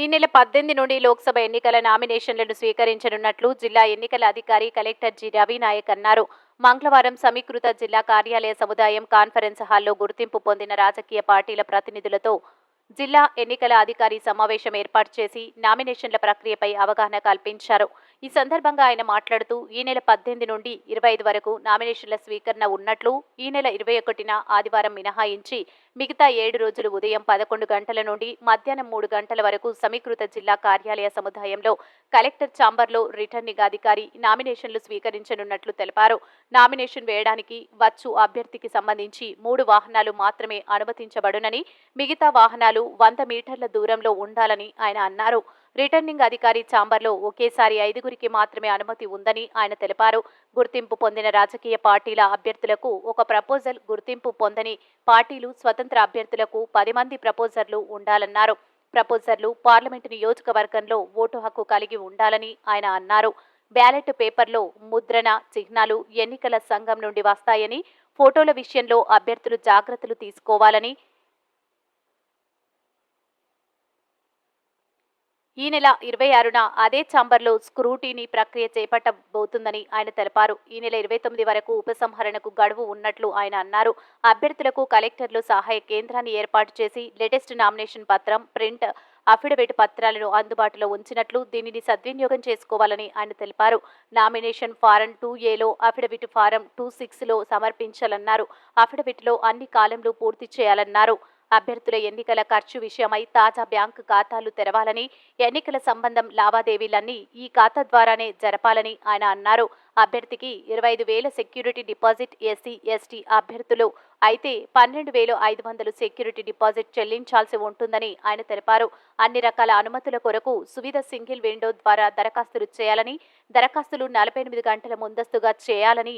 ఈ నెల పద్దెనిమిది నుండి లోక్సభ ఎన్నికల నామినేషన్లను స్వీకరించనున్నట్లు జిల్లా ఎన్నికల అధికారి కలెక్టర్ జి. రవినాయక్ అన్నారు. మంగళవారం సమీకృత జిల్లా కార్యాలయ సముదాయం కాన్ఫరెన్స్ హాల్లో గుర్తింపు పొందిన రాజకీయ పార్టీల ప్రతినిధులతో జిల్లా ఎన్నికల అధికారి సమావేశం ఏర్పాటు చేసి నామినేషన్ల ప్రక్రియపై అవగాహన కల్పించారు. ఈ సందర్భంగా ఆయన మాట్లాడుతూ ఈ నెల పద్దెనిమిది నుండి ఇరవై ఐదు వరకు నామినేషన్ల స్వీకరణ ఉన్నట్లు ఈ నెల ఇరవై ఒకటిన ఆదివారం మినహాయించి మిగతా ఏడు రోజులు ఉదయం పదకొండు గంటల నుండి మధ్యాహ్నం మూడు గంటల వరకు సమీకృత జిల్లా కార్యాలయ సముదాయంలో కలెక్టర్ ఛాంబర్లో రిటర్నింగ్ అధికారి నామినేషన్లు స్వీకరించనున్నట్లు తెలిపారు. నామినేషన్ వేయడానికి వచ్చు అభ్యర్థికి సంబంధించి మూడు వాహనాలు మాత్రమే అనుమతించబడునని మిగతా వాహనాలు వంద మీటర్ల దూరంలో ఉండాలని ఆయన అన్నారు. రిటర్నింగ్ అధికారి ఛాంబర్లో ఒకేసారి ఐదుగురికి మాత్రమే అనుమతి ఉందని ఆయన తెలిపారు. గుర్తింపు పొందిన రాజకీయ పార్టీల అభ్యర్థులకు ఒక ప్రపోజల్ గుర్తింపు పొందని పార్టీలు స్వతంత్ర అభ్యర్థులకు పది మంది ప్రపోజర్లు ఉండాలన్నారు. ప్రపోజర్లు పార్లమెంటు నియోజకవర్గంలో ఓటు హక్కు కలిగి ఉండాలని ఆయన అన్నారు. బ్యాలెట్ పేపర్లో ముద్రణ చిహ్నాలు ఎన్నికల సంఘం నుండి వస్తాయని ఫోటోల విషయంలో అభ్యర్థులు జాగ్రత్తలు తీసుకోవాలని ఈ నెల ఇరవై ఆరున అదే ఛాంబర్లో స్క్రూటీని ప్రక్రియ చేపట్టబోతుందని ఆయన తెలిపారు. ఈ నెల ఇరవై తొమ్మిది వరకు ఉపసంహరణకు గడువు ఉన్నట్లు ఆయన అన్నారు. అభ్యర్థులకు కలెక్టర్లు సహాయ కేంద్రాన్ని ఏర్పాటు చేసి లేటెస్ట్ నామినేషన్ పత్రం ప్రింట్ అఫిడవిట్ పత్రాలను అందుబాటులో ఉంచినట్లు దీనిని సద్వినియోగం చేసుకోవాలని ఆయన తెలిపారు. నామినేషన్ ఫారం టూ ఏలో అఫిడవిట్ ఫారం టూ సిక్స్లో సమర్పించాలన్నారు. అఫిడవిట్లో అన్ని కాలంలో పూర్తి చేయాలన్నారు. అభ్యర్థుల ఎన్నికల ఖర్చు విషయమై తాజా బ్యాంకు ఖాతాలు తెరవాలని ఎన్నికల సంబంధం లావాదేవీలన్నీ ఈ ఖాతా ద్వారానే జరపాలని ఆయన అన్నారు. అభ్యర్థికి ఇరవై ఐదు వేల సెక్యూరిటీ డిపాజిట్ ఎస్సీ ఎస్టీ అభ్యర్థులు అయితే పన్నెండు వేలు ఐదు వందలు సెక్యూరిటీ డిపాజిట్ చెల్లించాల్సి ఉంటుందని ఆయన తెలిపారు. అన్ని రకాల అనుమతుల కొరకు సువిధ సింగిల్ విండో ద్వారా దరఖాస్తులు చేయాలని దరఖాస్తులు నలభై ఎనిమిది గంటల ముందస్తుగా చేయాలని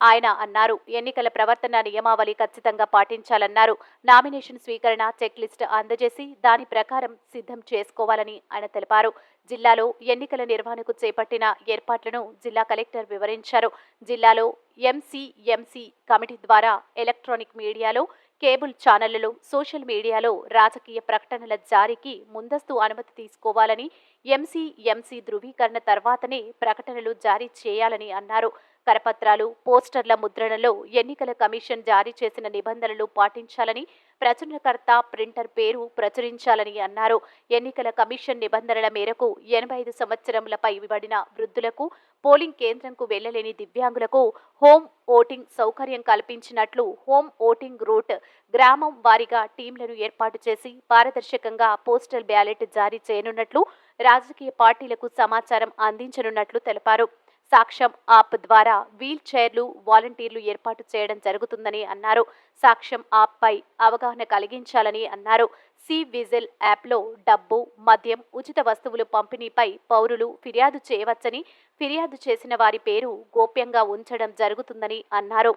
ఆయన అన్నారు. ఎన్నికల ప్రవర్తన నియమావళి ఖచ్చితంగా పాటించాలన్నారు. నామినేషన్ స్వీకరణ చెక్ లిస్ట్ అందజేసి దాని ప్రకారం సిద్ధం చేసుకోవాలని ఆయన తెలిపారు. జిల్లాలో ఎన్నికల నిర్వహణకు చేపట్టిన ఏర్పాట్లను జిల్లా కలెక్టర్ వివరించారు. జిల్లాలో ఎంసీఎంసీ కమిటీ ద్వారా ఎలక్ట్రానిక్ మీడియాలో కేబుల్ ఛానళ్ళలో సోషల్ మీడియాలో రాజకీయ ప్రకటనల జారీకి ముందస్తు అనుమతి తీసుకోవాలని ఎంసీఎంసీ ధృవీకరణ తర్వాతనే ప్రకటనలు జారీ చేయాలని అన్నారు. కరపత్రాలు పోస్టర్ల ముద్రణలో ఎన్నికల కమిషన్ జారీ చేసిన నిబంధనలు పాటించాలని ప్రచురణకర్త ప్రింటర్ పేరు ప్రచురించాలని అన్నారు. ఎన్నికల కమిషన్ నిబంధనల మేరకు ఎనభై ఐదు సంవత్సరములపై ఇవ్వబడిన వృద్ధులకు పోలింగ్ కేంద్రంకు వెళ్ళలేని దివ్యాంగులకు హోమ్ ఓటింగ్ సౌకర్యం కల్పించినట్లు హోమ్ ఓటింగ్ రూట్ గ్రామం వారీగా టీంలను ఏర్పాటు చేసి పారదర్శకంగా పోస్టల్ బ్యాలెట్ జారీ చేయనున్నట్లు రాజకీయ పార్టీలకు సమాచారం అందించనున్నట్లు తెలిపారు. సాక్ష్యం ఆప్ ద్వారా వీల్ చైర్లు వాలంటీర్లు ఏర్పాటు చేయడం జరుగుతుందని అన్నారు. సాక్ష్యం యాప్పై అవగాహన కలిగించాలని అన్నారు. సి విజిల్ యాప్లో డబ్బు మద్యం ఉచిత వస్తువులు పంపిణీపై పౌరులు ఫిర్యాదు చేయవచ్చని ఫిర్యాదు చేసిన వారి పేరు గోప్యంగా ఉంచడం జరుగుతుందని అన్నారు.